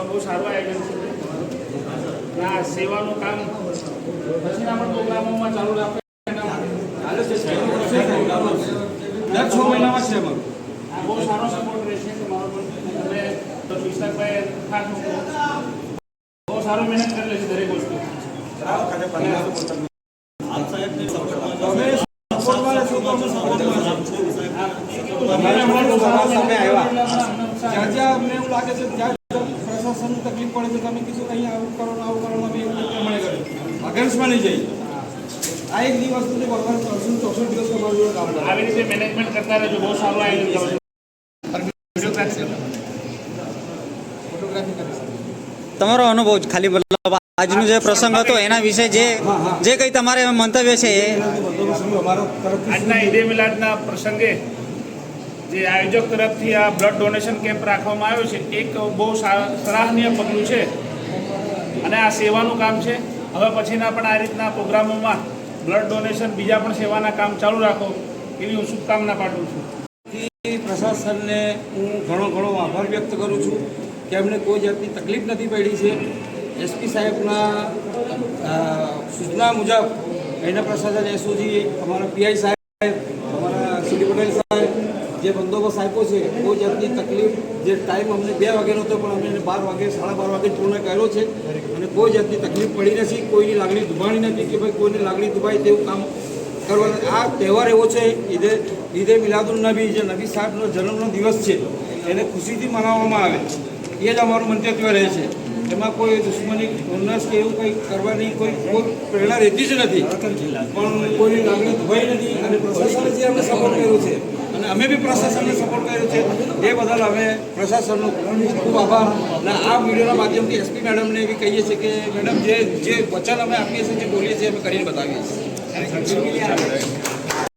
બહુ સારું કામ પછીના બહુ સારો સપોર્ટ રહેશે તમારો પણ. તમે બહુ સારું મહેનત કરેલી છે દરેક વસ્તુ. તમારે આવ્યા. જ્યાં જ્યાં અમને એવું લાગે છે ત્યાં પ્રશાસનની તકલીફ પડે છે તમે કીધું અહીંયા આવું કરો આવું કરો અમે એવું પ્રમાણે કર્યું અગેન્સ્ટમાં નહીં જઈએ. આ એક દિવસ સુધી ભગવાન ત્રણસો ચોસઠ દિવસ તમારું જોડે કામ કરે. આવી રીતે મેનેજમેન્ટ કરતા રહેજો બહુ સારું આયોજન કરો છો. ફોટોગ્રાફી કરીશ તમારો અનુભવ ખાલી મતલબ આજનો જે પ્રસંગ હતો એના વિશે જે જે કંઈ તમારે મંતવ્ય છે એ આજના ઈદે મિલાદના પ્રસંગે જે આયોજક તરફથી આ બ્લડ ડોનેશન કેમ્પ રાખવામાં આવ્યો છે, એક બહુ સરાહનીય પગલું છે. અને આ સેવાનું કામ છે. હવે પછીના પણ આ રીતના પ્રોગ્રામોમાં બ્લડ ડોનેશન બીજા પણ સેવાના કામ ચાલુ રાખો, એવી હું શુભકામના પાઠવું છું. પ્રશાસનને હું ઘણો ઘણો આભાર વ્યક્ત કરું છું કે એમને કોઈ જાતની તકલીફ નથી પડી છે. એસપી સાહેબના સૂચના મુજબ એના પ્રશાસન એસઓજી અમારા પીઆઈ સાહેબ સીડી પટેલ સાહેબ જે બંદોબસ્ત આપ્યો છે કોઈ જાતની તકલીફ. જે ટાઈમ અમને બે વાગ્યાનો હતો, પણ અમે એને બાર વાગે, સાડા બાર વાગે પૂર્ણ કર્યો છે. અને કોઈ જાતની તકલીફ પડી નથી કોઈની લાગણી દુભાણી નથી કે ભાઈ કોઈની લાગણી દુભાય તેવું કામ કરવાનું. આ તહેવાર એવો છે, ઈદે ઈદે મિલાદુલ નબી જે નબી સાહેબનો જન્મનો દિવસ છે, એને ખુશીથી મનાવવામાં આવે. એ જ અમારું મંતવ્ય રહે છે. એમાં કોઈ દુશ્મની ઉન્નસ કે એવું કંઈ કરવાની કોઈ કોઈ પ્રેરણા રહેતી જ નથી. પણ કોઈની લાગણી દુભાઈ નથી અને પ્રશાસને જે અમને સપોર્ટ કર્યો છે અને અમે બી પ્રશાસનને સપોર્ટ કર્યો છે, એ બદલ અમે પ્રશાસનનો ખૂબ આભાર. અને આ વિડીયોના માધ્યમથી એસપી મેડમને એવી કહીએ છીએ કે મેડમ, જે જે વચન અમે આપીએ છીએ, જે બોલીએ છીએ, અમે કરીને બતાવીએ છીએ.